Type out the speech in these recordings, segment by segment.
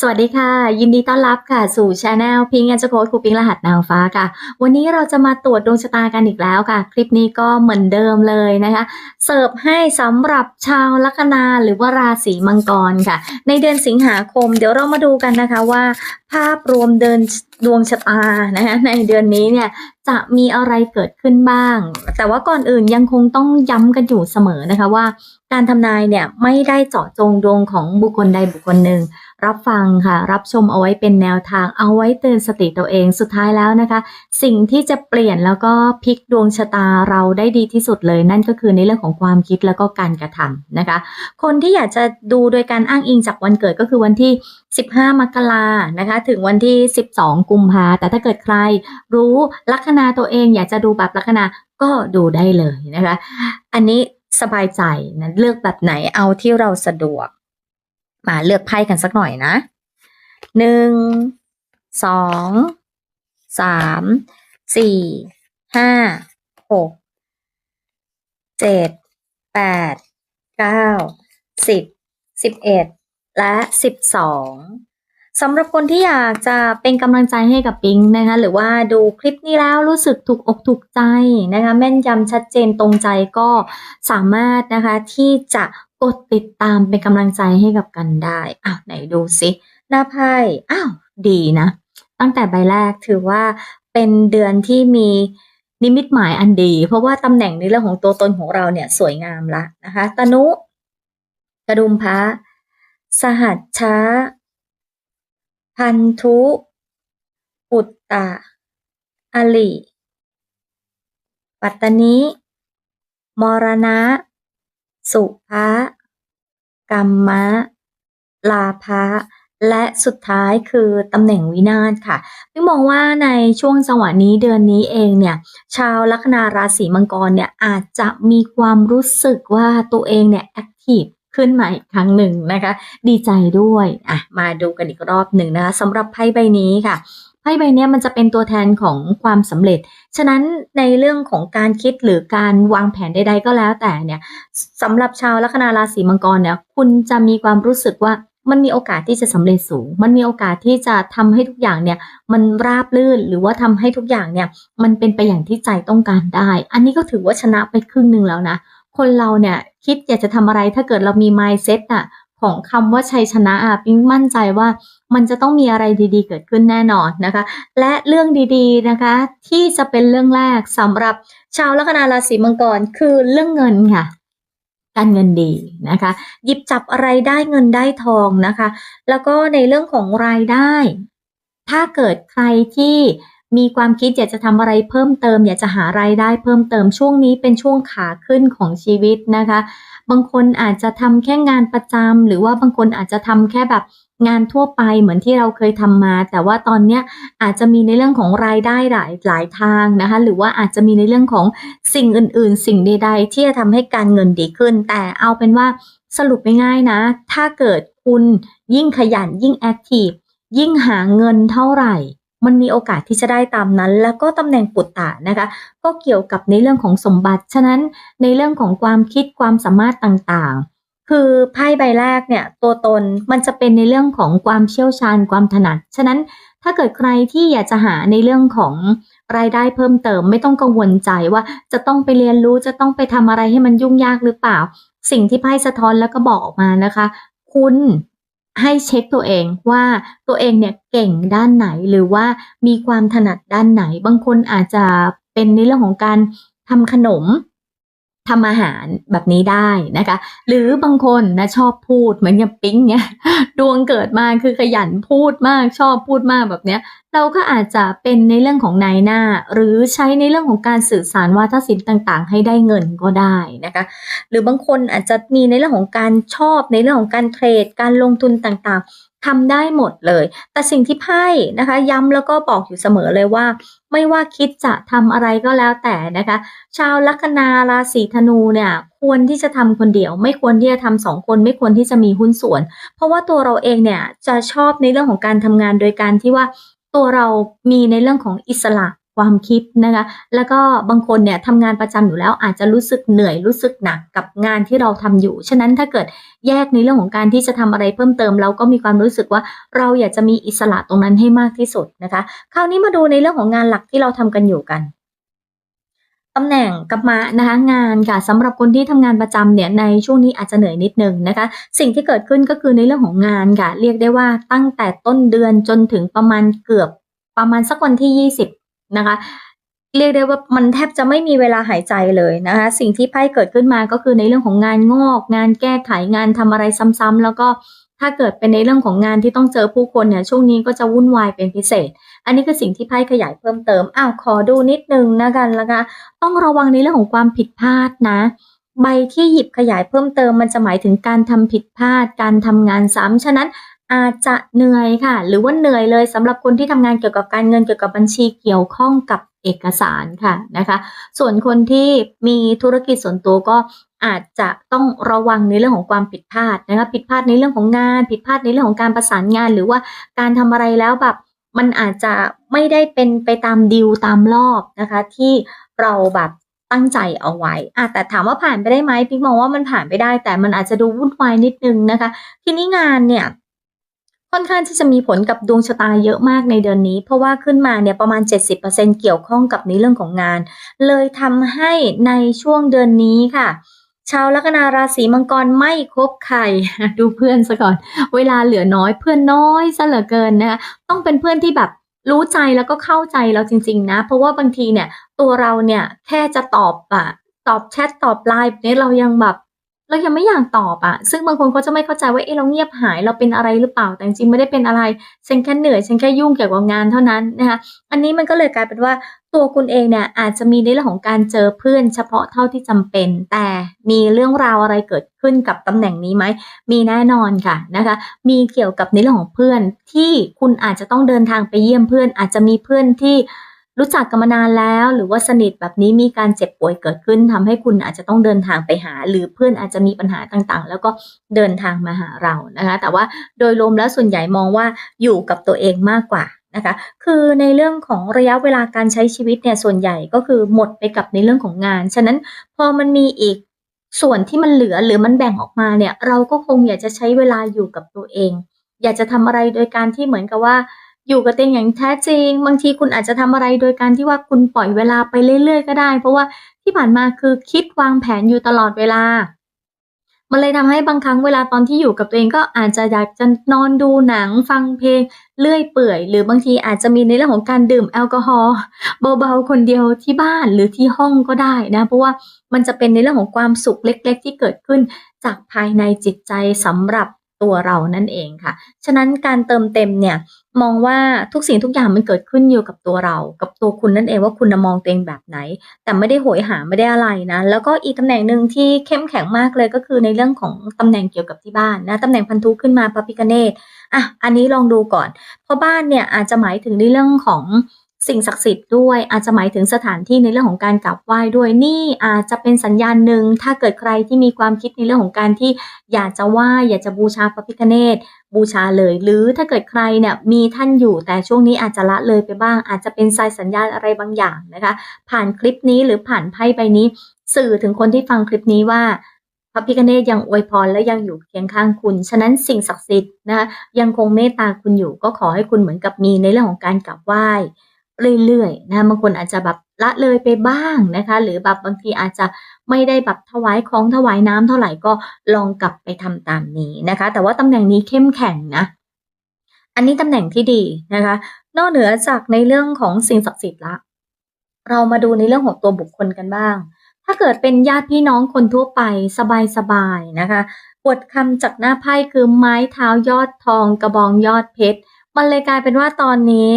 สวัสดีค่ะ ยินดีต้อนรับค่ะ สู่ช anel พิงค์ and โค้ดครูปิงรหัสนางฟ้าค่ะ วันนี้เราจะมาตรวจดวงชะตากันอีกแล้วค่ะ คลิปนี้ก็เหมือนเดิมเลยนะคะ เสิร์ฟให้สำหรับชาวลัคนาหรือว่าราศีมังกรค่ะ ในเดือนสิงหาคม เดี๋ยวเรามาดูกันนะคะว่า ภาพรวมเดินดวงชะตานะคะในเดือนนี้เนี่ย จะมีอะไรเกิดขึ้นบ้าง แต่ว่าก่อนอื่นยังคงต้องย้ำกันอยู่เสมอนะคะว่า การทำนายเนี่ยไม่ได้เจาะจงดวงของบุคคลใดบุคคลหนึ่ง รับฟังค่ะ รับชมเอาไว้เป็นแนวทาง เอาไว้เตือนสติตัวเอง สุดท้ายแล้วนะคะ สิ่งที่จะเปลี่ยนแล้วก็พลิกดวงชะตาเราได้ดีที่สุดเลย นั่นก็คือในเรื่องของความคิดแล้วก็การกระทำนะคะ คนที่อยากจะดูโดยการอ้างอิงจากวันเกิดก็คือวันที่ 15 มกรานะคะ ถึงวันที่ 12 กุมภาแต่ถ้าเกิดใครรู้ลัคนาตัวเองอยากจะดูแบบลัคนาก็ดูได้เลยนะคะ อันนี้สบายใจนะเลือกแบบไหนเอาที่เราสะดวก มาเลือกไพ่กันสักหน่อยนะหนึ่งสองสามสี่ห้าหกเจ็ดแปดเก้าสิบสิบเอ็ด และสิบสองสำหรับคนที่อยากจะเป็นกำลังใจให้กับปิงนะคะหรือว่าดูคลิปนี้แล้วรู้สึกถูกอกถูกใจนะคะแม่นยำชัดเจนตรงใจก็สามารถนะคะที่จะกดติดตามเป็นกำลังใจให้กับกันได้อ้าวไหนดูสิหน้าไพ่อ้าวดีนะ ตั้งแต่ใบแรกถือว่าเป็นเดือนที่มีนิมิตหมายอันดี เพราะว่าตำแหน่งในเรื่องของตัวตนของเราเนี่ยสวยงามละนะคะ ตนุ กระดุมพระ สหัชช้า พันธุปุตตะ อลิ ปัตตนิ มรณะ สุภะกัมมะ ลาภะและสุดท้ายคือตำแหน่งวินาศค่ะพี่มองว่าในช่วงจังหวะนี้เดือนนี้เองเนี่ย ชาวลัคนาราศีมังกรเนี่ยอาจจะมีความรู้สึกว่าตัวเองเนี่ยแอคทีฟ ขึ้นมาอีกครั้งหนึ่งนะคะ ดีใจด้วยอะมาดูกันอีกรอบหนึ่งนะคะสำหรับไพ่ใบนี้ค่ะไพ่ใบนี้มันจะเป็นตัวแทนของความสำเร็จ ฉะนั้นในเรื่องของการคิดหรือการวางแผนใด ๆ ก็แล้วแต่เนี่ยสำหรับชาวลัคนาราศีมังกรเนี่ย คุณจะมีความรู้สึกว่ามันมีโอกาสที่จะสำเร็จสูง มันมีโอกาสที่จะทำให้ทุกอย่างเนี่ย มันราบลื่นหรือว่าทำให้ทุกอย่างเนี่ย มันเป็นไปอย่างที่ใจต้องการได้ อันนี้ก็ถือว่าชนะไปครึ่งหนึ่งแล้วนะ คนเราเนี่ยคิดอยากจะทำอะไรถ้าเกิดเรามี mindset อะของคำว่าชัยชนะอะปิ๊งมั่นใจว่ามันจะต้องมีอะไรดีๆ เกิดขึ้นแน่นอนนะคะ และเรื่องดีๆนะคะ ที่จะเป็นเรื่องแรกสำหรับชาวลัคนาราศีมังกรคือเรื่องเงินค่ะ การเงินดีนะคะ หยิบจับอะไรได้เงินได้ทองนะคะ แล้วก็ในเรื่องของรายได้ ถ้าเกิดใครที่ มีความคิดอยากจะทำอะไรเพิ่มเติม อยากจะหารายได้เพิ่มเติมช่วงนี้เป็นช่วงขาขึ้นของชีวิตนะคะ บางคนอาจจะทำแค่งานประจำหรือว่าบางคนอาจจะทำแค่แบบงานทั่วไปเหมือนที่เราเคยทำมา แต่ว่าตอนเนี้ยอาจจะมีในเรื่องของรายได้หลายหลายทางนะคะ หรือว่าอาจจะมีในเรื่องของสิ่งอื่น ๆ สิ่งใดๆ ที่จะทำให้การเงินดีขึ้น แต่เอาเป็นว่าสรุปง่ายๆนะ ถ้าเกิดคุณยิ่งขยันยิ่งแอคทีฟยิ่งหาเงินเท่าไหร่ มันมีโอกาสที่จะได้ตามนั้น แล้วก็ตำแหน่งปุตตะนะคะ ก็เกี่ยวกับในเรื่องของสมบัติ ฉะนั้นในเรื่องของความคิดความสามารถต่างๆ คือไพ่ใบแรกเนี่ยตัวตนมันจะเป็นในเรื่องของความเชี่ยวชาญความถนัด ฉะนั้นถ้าเกิดใครที่อยากจะหาในเรื่องของรายได้เพิ่มเติมไม่ต้องกังวลใจว่าจะต้องไปเรียนรู้จะต้องไปทำอะไรให้มันยุ่งยากหรือเปล่า สิ่งที่ไพ่สะท้อนแล้วก็บอกออกมานะคะ คุณ ให้เช็คตัวเองว่าตัวเองเนี่ยเก่งด้านไหนหรือว่ามีความถนัดด้านไหน บางคนอาจจะเป็นในเรื่องของการทำขนม ทำอาหารแบบนี้ได้นะคะ หรือบางคนนะชอบพูดเหมือนกับปิ๊งเนี่ยดวงเกิดมาคือขยันพูดมากชอบพูดมากแบบเนี้ย เราก็อาจจะเป็นในเรื่องของนายหน้า หรือใช้ในเรื่องของการสื่อสารวาทศิลป์ต่างๆ ให้ได้เงินก็ได้นะคะ หรือบางคนอาจจะมีในเรื่องของการชอบในเรื่องของการเทรดการลงทุนต่างๆ ทำได้หมดเลย แต่สิ่งที่ไพ่นะคะ ย้ำแล้วก็บอกอยู่เสมอเลยว่า ไม่ว่าคิดจะทำอะไรก็แล้วแต่นะคะ ชาวลัคนาราศีธนูเนี่ยควรที่จะทำคนเดียว ไม่ควรที่จะทำสองคน ไม่ควรที่จะมีหุ้นส่วน เพราะว่าตัวเราเองเนี่ยจะชอบในเรื่องของการทำงานโดยการที่ว่าตัวเรามีในเรื่องของอิสระ ความคิดนะคะแล้วก็บางคนเนี่ยทำงานประจำอยู่แล้วอาจจะรู้สึกเหนื่อยรู้สึกหนักกับงานที่เราทำอยู่ ฉะนั้นถ้าเกิดแยกในเรื่องของการที่จะทำอะไรเพิ่มเติมเราก็มีความรู้สึกว่าเราอยากจะมีอิสระตรงนั้นให้มากที่สุดนะคะ คราวนี้มาดูในเรื่องของงานหลักที่เราทำกันอยู่กันตำแหน่งกรรมะนะคะงานค่ะสำหรับคนที่ทำงานประจำเนี่ยในช่วงนี้อาจจะเหนื่อยนิดนึงนะคะ สิ่งที่เกิดขึ้นก็คือในเรื่องของงานค่ะ เรียกได้ว่าตั้งแต่ต้นเดือนจนถึงประมาณเกือบประมาณสักวันที่ 20 นะคะ เรียกได้ว่ามันแทบจะไม่มีเวลาหายใจเลยนะคะ สิ่งที่ไพ่เกิดขึ้นมาก็คือในเรื่องของงานงอก งานแก้ไขงานทำอะไรซ้ำๆแล้วก็ถ้าเกิดเป็นในเรื่องของงานที่ต้องเจอผู้คนเนี่ยช่วงนี้ก็จะวุ่นวายเป็นพิเศษ อันนี้คือสิ่งที่ไพ่ขยายเพิ่มเติมอ้าวขอดูนิดนึงนะกันละคะต้องระวังในเรื่องของความผิดพลาดนะใบที่หยิบขยายเพิ่มเติมมันจะหมายถึงการทำผิดพลาด การทำงานซ้ำฉะนั้น อาจจะเหนื่อยค่ะ หรือว่าเหนื่อยเลยสำหรับคนที่ทำงานเกี่ยวกับการเงินเกี่ยวกับบัญชีเกี่ยวข้องกับเอกสารค่ะนะคะ ส่วนคนที่มีธุรกิจส่วนตัวก็อาจจะต้องระวังในเรื่องของความผิดพลาดนะคะผิดพลาดในเรื่องของงาน ผิดพลาดในเรื่องของการประสานงาน หรือว่าการทำอะไรแล้วแบบมันอาจจะไม่ได้เป็นไปตามดีลตามรอบนะคะ ที่เราแบบตั้งใจเอาไว้อะแต่ถามว่าผ่านไปได้ไหมพี่มองว่ามันผ่านไปได้ แต่มันอาจจะดูวุ่นวายนิดนึงนะคะ ทีนี้งานเนี่ย ค่อนข้างที่จะมีผลกับดวงชะตาเยอะมากในเดือนนี้ เพราะว่าขึ้นมาเนี่ยประมาณ 70%เกี่ยวข้องกับในเรื่องของงาน เลยทำให้ในช่วงเดือนนี้ค่ะชาวลัคนาราศีมังกรไม่คบใครดูเพื่อนซะก่อน เวลาเหลือน้อยเพื่อนน้อยซะเหลือเกินนะคะต้องเป็นเพื่อนที่แบบรู้ใจแล้วก็เข้าใจเราจริง ๆ นะ เพราะว่าบางทีเนี่ยตัวเราเนี่ยแค่จะตอบอะตอบแชทตอบไลน์แบบนี้เรายังแบบ เรายังไม่อยากตอบอะซึ่งบางคนเขาจะไม่เข้าใจว่าเอ๊ะเราเงียบหายเราเป็นอะไรหรือเปล่า แต่จริงไม่ได้เป็นอะไรฉันแค่เหนื่อยฉันแค่ยุ่งเกี่ยวกับงานเท่านั้นนะคะ อันนี้มันก็เลยกลายเป็นว่าตัวคุณเองเนี่ยอาจจะมีในเรื่องของการเจอเพื่อนเฉพาะเท่าที่จำเป็น แต่มีเรื่องราวอะไรเกิดขึ้นกับตำแหน่งนี้ไหม มีแน่นอนค่ะนะคะ มีเกี่ยวกับในเรื่องของเพื่อนที่คุณอาจจะต้องเดินทางไปเยี่ยมเพื่อน อาจจะมีเพื่อนที่ รู้จักกันมานานแล้ว หรือว่าสนิทแบบนี้มีการเจ็บป่วยเกิดขึ้นทำให้คุณอาจจะต้องเดินทางไปหา หรือเพื่อนอาจจะมีปัญหาต่างๆ แล้วก็เดินทางมาหาเรานะคะ แต่ว่าโดยรวมแล้วส่วนใหญ่มองว่าอยู่กับตัวเองมากกว่านะคะคือในเรื่องของระยะเวลาการใช้ชีวิตเนี่ยส่วนใหญ่ก็คือหมดไปกับในเรื่องของงาน ฉะนั้นพอมันมีอีกส่วนที่มันเหลือหรือมันแบ่งออกมาเนี่ยเราก็คงอยากจะใช้เวลาอยู่กับตัวเอง อยากจะทำอะไรโดยการที่เหมือนกับว่า อยู่กับตัวเองอย่างแท้จริง บางทีคุณอาจจะทำอะไรโดยการที่ว่าคุณปล่อยเวลาไปเรื่อยๆ ก็ได้ เพราะว่าที่ผ่านมาคือคิดวางแผนอยู่ตลอดเวลา มันเลยทำให้บางครั้งเวลาตอนที่อยู่กับตัวเองก็อาจจะอยากจะนอนดูหนังฟังเพลงเลื่อยเปื่อย หรือบางทีอาจจะมีในเรื่องของการดื่มแอลกอฮอล์เบาๆคนเดียวที่บ้านหรือที่ห้องก็ได้นะเพราะว่ามันจะเป็นในเรื่องของความสุขเล็ก ๆ ที่เกิดขึ้นจากภายในจิตใจสำหรับ ตัวเรานั่นเองค่ะ ฉะนั้นการเติมเต็มเนี่ยมองว่าทุกสิ่งทุกอย่างมันเกิดขึ้นอยู่กับตัวเรา กับตัวคุณนั่นเองว่าคุณมองตัวเองแบบไหน แต่ไม่ได้โหยหาไม่ได้อะไรนะ แล้วก็อีกตำแหน่งหนึ่งที่เข้มแข็งมากเลยก็คือในเรื่องของตำแหน่งเกี่ยวกับที่บ้านนะตำแหน่งพันธุขึ้นมาพระพิคเนตอะอันนี้ลองดูก่อน เพราะบ้านเนี่ยอาจจะหมายถึงในเรื่องของ สิ่งศักดิ์สิทธิ์ด้วย อาจจะหมายถึงสถานที่ในเรื่องของการกราบไหว้ด้วยนี่อาจจะเป็นสัญญาณหนึ่งถ้าเกิดใครที่มีความคิดในเรื่องของการที่อยากจะไหว้อยากจะบูชาพระพิฆเนศบูชาเลย หรือถ้าเกิดใครเนี่ยมีท่านอยู่แต่ช่วงนี้อาจจะละเลยไปบ้าง อาจจะเป็นสายสัญญาณอะไรบางอย่างนะคะ ผ่านคลิปนี้หรือผ่านไพ่ใบนี้ สื่อถึงคนที่ฟังคลิปนี้ว่าพระพิฆเนศยังอวยพรและยังอยู่เคียงข้างคุณ ฉะนั้นสิ่งศักดิ์สิทธิ์นะคะยังคงเมตตาคุณอยู่ก็ขอให้คุณเหมือนกับมีในเรื่องของการกราบไหว้ เรื่อยๆนะบางคนอาจจะแบบละเลยไปบ้างนะคะ หรือแบบบางทีอาจจะไม่ได้แบบถวายของถวายน้ำเท่าไหร่ก็ลองกลับไปทำตามนี้นะคะ แต่ว่าตำแหน่งนี้เข้มแข็งนะอันนี้ตำแหน่งที่ดีนะคะ นอกเหนือจากในเรื่องของสิ่งศักดิ์สิทธิ์ละ เรามาดูในเรื่องของตัวบุคคลกันบ้าง ถ้าเกิดเป็นญาติพี่น้องคนทั่วไปสบายๆนะคะบทคำจากหน้าไพ่คือไม้เท้ายอดทองกระบองยอดเพชร มันเลยกลายเป็นว่าตอนนี้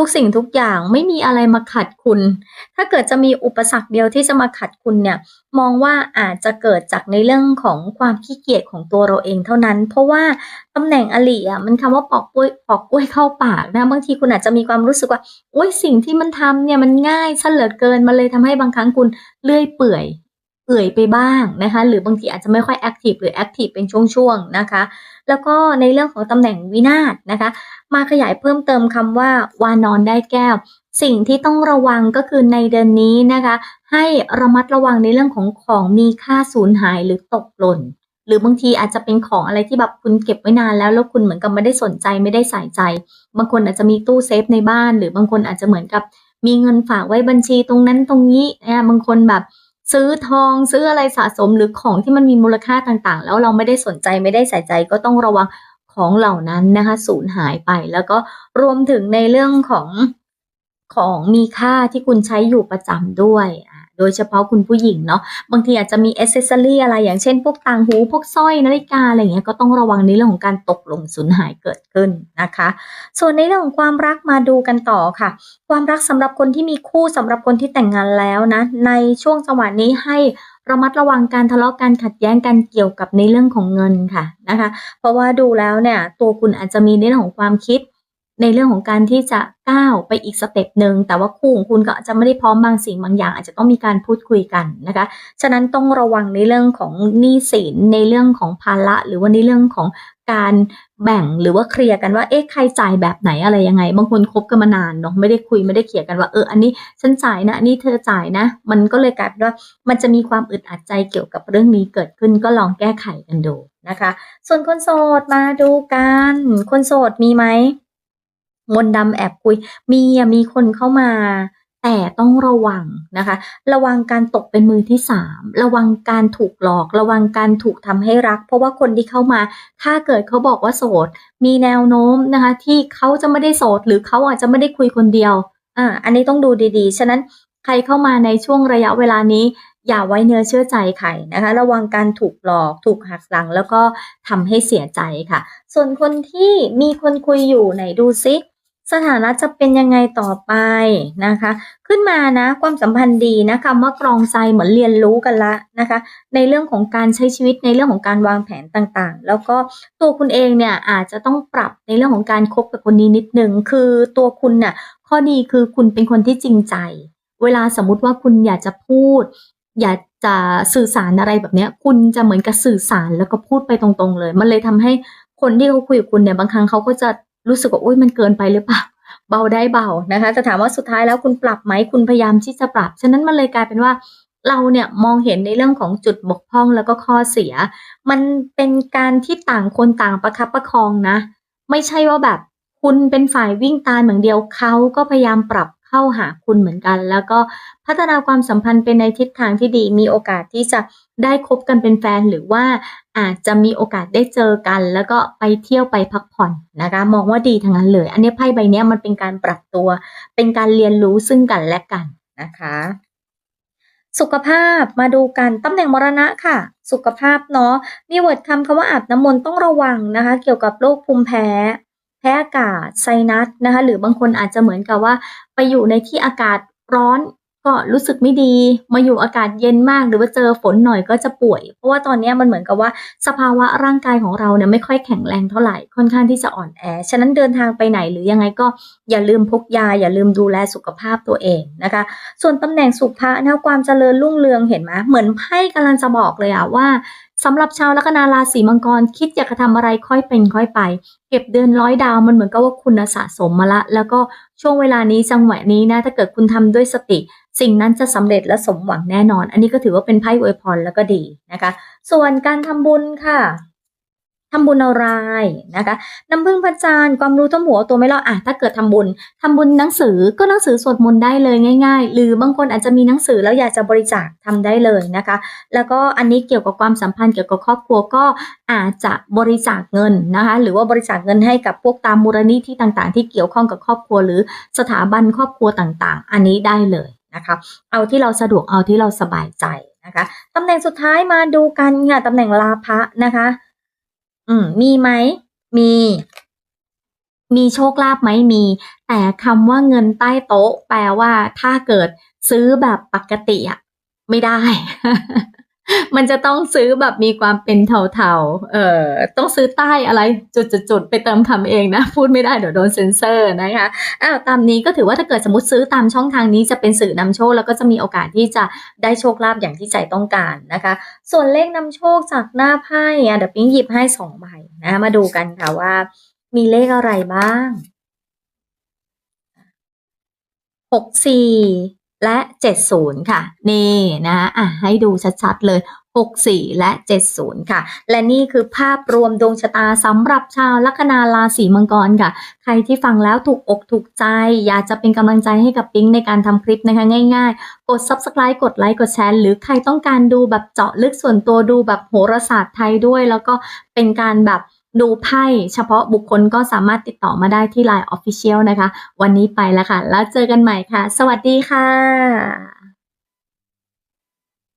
ทุกสิ่งทุกอย่างไม่มีอะไรมาขัดคุณ ถ้าเกิดจะมีอุปสรรคเดียวที่จะมาขัดคุณเนี่ย มองว่าอาจจะเกิดจากในเรื่องของความขี้เกียจของตัวเราเองเท่านั้น เพราะว่าตำแหน่งอลีอะมันคำว่าปอกกล้วยปอกกล้วยเข้าปากนะบางทีคุณอาจจะมีความรู้สึกว่าโอ้ยสิ่งที่มันทำเนี่ยมันง่ายซะเหลือเกินมันเลยทำให้บางครั้งคุณเลื่อยเปื่อยเอื่อยไปบ้างนะคะหรือบางทีอาจจะไม่ค่อยแอคทีฟหรือแอคทีฟเป็นช่วงๆนะคะ แล้วก็ในเรื่องของตำแหน่งวินาศนะคะ มาขยายเพิ่มเติมคำว่าวานอนได้แก้ว สิ่งที่ต้องระวังก็คือในเดือนนี้นะคะ ให้ระมัดระวังในเรื่องของของมีค่าสูญหายหรือตกหล่น หรือบางทีอาจจะเป็นของอะไรที่แบบคุณเก็บไว้นานแล้วแล้วคุณเหมือนกับไม่ได้สนใจไม่ได้ใส่ใจ บางคนอาจจะมีตู้เซฟในบ้าน หรือบางคนอาจจะเหมือนกับมีเงินฝากไว้บัญชีตรงนั้นตรงนี้นะบางคนแบบซื้อทองซื้ออะไรสะสมหรือของที่มันมีมูลค่าต่างๆ แล้วเราไม่ได้สนใจไม่ได้ใส่ใจก็ต้องระวัง ของเหล่านั้นนะคะสูญหายไป แล้วก็รวมถึงในเรื่องของของมีค่าที่คุณใช้อยู่ประจำด้วยอ่า โดยเฉพาะคุณผู้หญิงเนาะบางทีอาจจะมีอ c เซสซอรี่อะไรอย่างเช่น พวกต่างหู พวกสร้อยนาฬิกาอะไรเงี้ยก็ต้องระวังในเรื่องของการตกหล่นสูญหายเกิดขึ้นนะคะ ส่วนในเรื่องของความรักมาดูกันต่อค่ะ ความรักสำหรับคนที่มีคู่สำหรับคนที่แต่งงานแล้วนะ ในช่วงจังหวะนี้ให้ระมัดระวังการทะเลาะกันขัดแย้งกันเกี่ยวกับในเรื่องของเงินค่ะนะคะ เพราะว่าดูแล้วเนี่ยตัวคุณอาจจะมีในเรื่องของความคิด ในเรื่องของการที่จะก้าวไปอีกสเต็ปหนึ่งแต่ว่าคู่ของคุณก็อาจจะไม่ได้พร้อมบางสิ่งบางอย่าง อาจจะต้องมีการพูดคุยกันนะคะฉะนั้นต้องระวังในเรื่องของหนี้สินในเรื่องของภาระหรือว่าในเรื่องของการแบ่งหรือว่าเคลียร์กันว่าเอ๊ะใครจ่ายแบบไหนอะไรยังไง บางคนคบกันมานานเนาะไม่ได้คุยไม่ได้เคลียร์กันว่าเอออันนี้ฉันจ่ายนะอันนี้เธอจ่ายนะ มันก็เลยกลายเป็นว่ามันจะมีความอึดอัดใจเกี่ยวกับเรื่องนี้เกิดขึ้นก็ลองแก้ไขกันดูนะคะ ส่วนคนโสดมาดูกัน คนโสดมีไหม มนดำแอบคุย มีมีคนเข้ามา แต่ต้องระวังนะคะ ระวังการตกเป็นมือที่สามระวังการถูกหลอก ระวังการถูกทำให้รัก เพราะว่าคนที่เข้ามา ถ้าเกิดเขาบอกว่าโสด มีแนวโน้มนะคะ ที่เขาจะไม่ได้โสด หรือเขาอาจจะไม่ได้คุยคนเดียวอ่าอันนี้ต้องดูดีๆ ฉะนั้นใครเข้ามาในช่วงระยะเวลานี้อย่าไว้เนื้อเชื่อใจใครนะคะ ระวังการถูกหลอกถูกหักหลัง แล้วก็ทำให้เสียใจค่ะ ส่วนคนที่มีคนคุยอยู่ไหนดูซิ สถานะจะเป็นยังไงต่อไปนะคะ ขึ้นมานะความสัมพันธ์ดีนะคำว่ากรองใจเหมือนเรียนรู้กันละนะคะ ในเรื่องของการใช้ชีวิตในเรื่องของการวางแผนต่างๆ แล้วก็ตัวคุณเองเนี่ยอาจจะต้องปรับในเรื่องของการคบกับคนนี้นิดนึงคือตัวคุณน่ะข้อดีคือคุณเป็นคนที่จริงใจ เวลาสมมุติว่าคุณอยากจะพูด อยากจะสื่อสารอะไรแบบนี้คุณจะเหมือนกับสื่อสารแล้วก็พูดไปตรงๆเลย มันเลยทำให้คนที่เขาคุยกับคุณเนี่ยบางครั้งเขาก็จะ รู้สึกว่าอุ้ยมันเกินไปหรือเปล่าเบาได้เบานะคะจะถามว่าสุดท้ายแล้วคุณปรับไหมคุณพยายามที่จะปรับ ฉะนั้นมันเลยกลายเป็นว่าเราเนี่ยมองเห็นในเรื่องของจุดบกพร่องแล้วก็ข้อเสีย มันเป็นการที่ต่างคนต่างประคับประคองนะ ไม่ใช่ว่าแบบคุณเป็นฝ่ายวิ่งตามอย่างเดียวเขาก็พยายามปรับ เข้าหาคุณเหมือนกัน แล้วก็พัฒนาความสัมพันธ์เป็นในทิศทางที่ดี มีโอกาสที่จะได้คบกันเป็นแฟนหรือว่าอาจจะมีโอกาสได้เจอกัน แล้วก็ไปเที่ยวไปพักผ่อนนะคะ มองว่าดีทั้งนั้นเลย อันนี้ไพ่ใบนี้มันเป็นการปรับตัว เป็นการเรียนรู้ซึ่งกันและกันนะคะสุขภาพมาดูกันตำแหน่งมรณะค่ะ สุขภาพเนาะมีเวิร์ดคำคำว่าอาบน้ำมนต์ต้องระวังนะคะ เกี่ยวกับโรคภูมิแพ้ แพ้อากาศไซนัสนะคะหรือบางคนอาจจะเหมือนกับว่า ไปอยู่ในที่อากาศร้อนก็รู้สึกไม่ดี มาอยู่อากาศเย็นมาก หรือว่าเจอฝนหน่อยก็จะป่วย เพราะว่าตอนนี้มันเหมือนกับว่าสภาวะร่างกายของเราเนี่ยไม่ค่อยแข็งแรงเท่าไหร่ ค่อนข้างที่จะอ่อนแอ ฉะนั้นเดินทางไปไหนหรือยังไงก็อย่าลืมพกยา อย่าลืมดูแลสุขภาพตัวเองนะคะ ส่วนตำแหน่งสุภะนะความเจริญรุ่งเรืองเห็นไหมเหมือนไพ่กำลังจะบอกเลยอะว่า สำหรับชาวลัคนาราศีมังกรคิดอยากจะทำอะไรค่อยเป็นค่อยไป เก็บเดือนร้อยดาวมันเหมือนกับว่าคุณสะสมมาละ แล้วก็ช่วงเวลานี้จังหวะนี้นะถ้าเกิดคุณทำด้วยสติ สิ่งนั้นจะสำเร็จและสมหวังแน่นอน อันนี้ก็ถือว่าเป็นไพ่อวยพรแล้วก็ดีนะคะ ส่วนการทำบุญค่ะ ทำบุญอะไรนะคะน้ำพึ่งพระจันทร์ความรู้ต้มหัวตัวไม่รอดอะถ้าเกิดทำบุญทำบุญหนังสือก็หนังสือสวดมนต์ได้เลยง่าย ๆ หรือบางคนอาจจะมีหนังสือแล้วอยากจะบริจาคทำได้เลยนะคะ แล้วก็อันนี้เกี่ยวกับความสัมพันธ์เกี่ยวกับครอบครัวก็อาจจะบริจาคเงินนะคะหรือว่าบริจาคเงินให้กับพวกตามมูลนิธิต่างๆ ที่เกี่ยวข้องกับครอบครัว หรือสถาบันครอบครัวต่างๆ อันนี้ได้เลยนะคะเอาที่เราสะดวกเอาที่เราสบายใจนะคะตำแหน่งสุดท้ายมาดูกันค่ะตำแหน่งลาภะนะคะ อืม มีไหม มี มีโชคลาภไหมมี แต่คำว่าเงินใต้โต๊ะ แปลว่าถ้าเกิดซื้อแบบปกติอะไม่ได้ มันจะต้องซื้อแบบมีความเป็นเทาๆ เอ่อ ต้องซื้อใต้อะไรจุดๆๆไปเติมคำเองนะ พูดไม่ได้เดี๋ยวโดนเซ็นเซอร์นะคะอ้าวตามนี้ก็ถือว่าถ้าเกิดสมมติซื้อตามช่องทางนี้จะเป็นสื่อนำโชค แล้วก็จะมีโอกาสที่จะได้โชคลาภอย่างที่ใจต้องการนะคะ ส่วนเลขนำโชคจากหน้าไพ่อะเดี๋ยวปิ๊งหยิบให้สองใบนะมาดูกันค่ะว่า มีเลขอะไรบ้าง64 และ 70 ค่ะ นี่นะคะอะให้ดูชัดๆ เลย 64 และ 70 ค่ะ และนี่คือภาพรวมดวงชะตาสำหรับชาวลัคนาราศีมังกรค่ะ ใครที่ฟังแล้วถูกอกถูกใจ อยากจะเป็นกำลังใจให้กับปิ๊งในการทำคลิปนะคะง่ายๆ กด subscribe กดไลค์กดแชร์หรือใครต้องการดูแบบเจาะลึกส่วนตัวดูแบบโหราศาสตร์ไทยด้วย แล้วก็เป็นการแบบ ดูไพ่เฉพาะบุคคลก็สามารถติดต่อมาได้ที่ Line Official นะคะ วันนี้ไปแล้วค่ะ แล้วเจอกันใหม่ค่ะ สวัสดีค่ะ